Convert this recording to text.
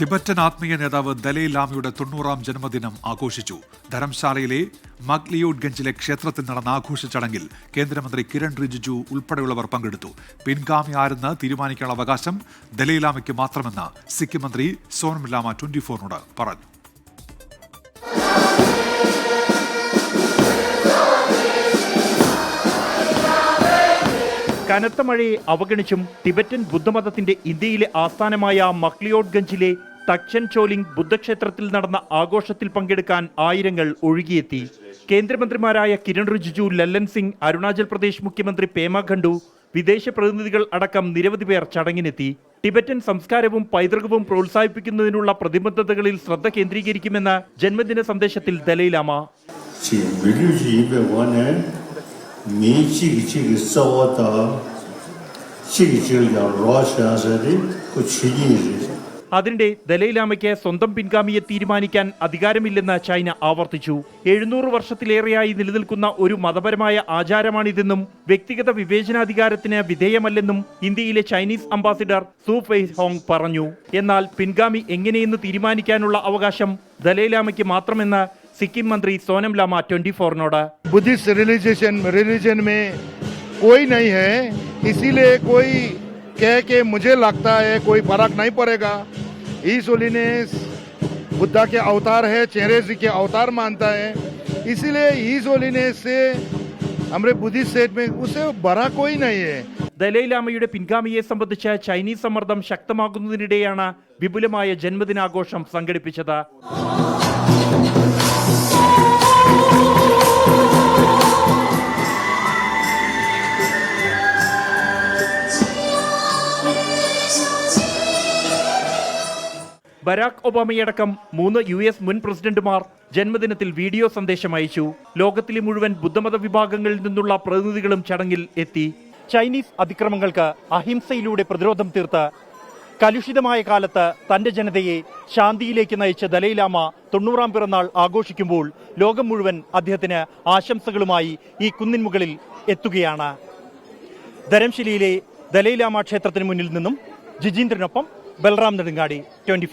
Tibetan ആത്മീയ നേതാവ് Dalai ലാമയുടെ തൊണ്ണൂറാം ജന്മദിനം ആഘോഷിച്ചു. ധരംശാലയിലെ മഗ്ലിയോഡ്ഗഞ്ചിലെ ക്ഷേത്രത്തിൽ നടന്ന ആഘോഷ ചടങ്ങിൽ കേന്ദ്രമന്ത്രി കിരൺ റിജിജു ഉൾപ്പെടെയുള്ളവർ പങ്കെടുത്തു. പിൻഗാമി ആരെന്ന് തീരുമാനിക്കാനുള്ള അവകാശം ദലൈ ലാമയ്ക്ക് മാത്രമെന്ന് സിക്കിം മന്ത്രി സോനം ലാമ ട്വന്റി ഫോറിനോട് പറഞ്ഞു. കനത്ത മഴയെ അവഗണിച്ചും ടിബറ്റൻ ബുദ്ധമതത്തിന്റെ ഇന്ത്യയിലെ ആസ്ഥാനമായ മക്ലിയോഡ്ഗഞ്ചിലെ തക്ഷൻ ചോലിംഗ് ബുദ്ധക്ഷേത്രത്തിൽ നടന്ന ആഘോഷത്തിൽ പങ്കെടുക്കാൻ ആയിരങ്ങൾ ഒഴുകിയെത്തി. കേന്ദ്രമന്ത്രിമാരായ കിരൺ റിജിജു ലല്ലൻ സിംഗ് അരുണാചൽ പ്രദേശ് മുഖ്യമന്ത്രി പേമ ഖണ്ഡു വിദേശ പ്രതിനിധികൾ അടക്കം നിരവധി പേർ ചടങ്ങിനെത്തി. ടിബറ്റൻ സംസ്കാരവും പൈതൃകവും പ്രോത്സാഹിപ്പിക്കുന്നതിനുള്ള പ്രതിബദ്ധതകളിൽ ശ്രദ്ധ കേന്ദ്രീകരിക്കുമെന്ന് ജന്മദിന സന്ദേശത്തിൽ ദലൈലാമ. 민식이 싸웠다 അതിനിടെ ദലൈലാമയ്ക്ക് സ്വന്തം പിൻഗാമിയെ തീരുമാനിക്കാൻ അധികാരമില്ലെന്ന് ചൈന ആവർത്തിച്ചു. എഴുന്നൂറ് വർഷത്തിലേറെയായി നിലനിൽക്കുന്ന ഒരു മതപരമായ ആചാരമാണിതെന്നും വ്യക്തിഗത വിവേചനാധികാരത്തിന് വിധേയമല്ലെന്നും ഇന്ത്യയിലെ ചൈനീസ് അംബാസിഡർ സു ഫെയ് ഹോങ് പറഞ്ഞു. എന്നാൽ പിൻഗാമി എങ്ങനെയെന്ന് തീരുമാനിക്കാനുള്ള അവകാശം ദലൈലാമയ്ക്ക് മാത്രമെന്ന് സിക്കിം മന്ത്രി സോനം ലാമ ട്വന്റി ഫോറിനോട് बुद्धिस्ट रिलीजियन रिलीजन में कोई नहीं है इसीलिए कोई कह के मुझे लगता है कोई फर्क नहीं पड़ेगा ईस होलीनेस बुद्धा के अवतार है चेहरे जी के अवतार मानता है इसीलिए ईस होलीनेस से हमारे बुद्धिस्ट सेट में उससे बड़ा कोई नहीं है ദലൈലാമയുടെ പിൻഗാമിയെ സംബന്ധിച്ച് ചൈനീസ് സമ്മർദ്ദം ശക്തമാകുന്നതിനിടെയാണ് വിപുലമായ ജന്മദിനാഘോഷം സംഘടിപ്പിച്ചത് ബരാക് ഒബാമയടക്കം മൂന്ന് യു എസ് മുൻ പ്രസിഡന്റുമാർ ജന്മദിനത്തിൽ വീഡിയോ സന്ദേശം അയച്ചു. ലോകത്തിലെ മുഴുവൻ ബുദ്ധമത വിഭാഗങ്ങളിൽ നിന്നുള്ള പ്രതിനിധികളും ചടങ്ങിൽ എത്തി. ചൈനീസ് അതിക്രമങ്ങൾക്ക് അഹിംസയിലൂടെ പ്രതിരോധം തീർത്ത് കലുഷിതമായ കാലത്ത് തന്റെ ജനതയെ ശാന്തിയിലേക്ക് നയിച്ച ദലൈലാമ തൊണ്ണൂറാം പിറന്നാൾ ആഘോഷിക്കുമ്പോൾ ലോകം മുഴുവൻ അദ്ദേഹത്തിന് ആശംസകളുമായി ഈ കുന്നിൻമുകളിൽ എത്തുകയാണ്. ധരംശിലയിലെ ദലൈലാമ ക്ഷേത്രത്തിന് മുന്നിൽ നിന്നും ജിജീന്ദ്രനൊപ്പം ബൽറാം നെടുങ്ങാടി ട്വന്റി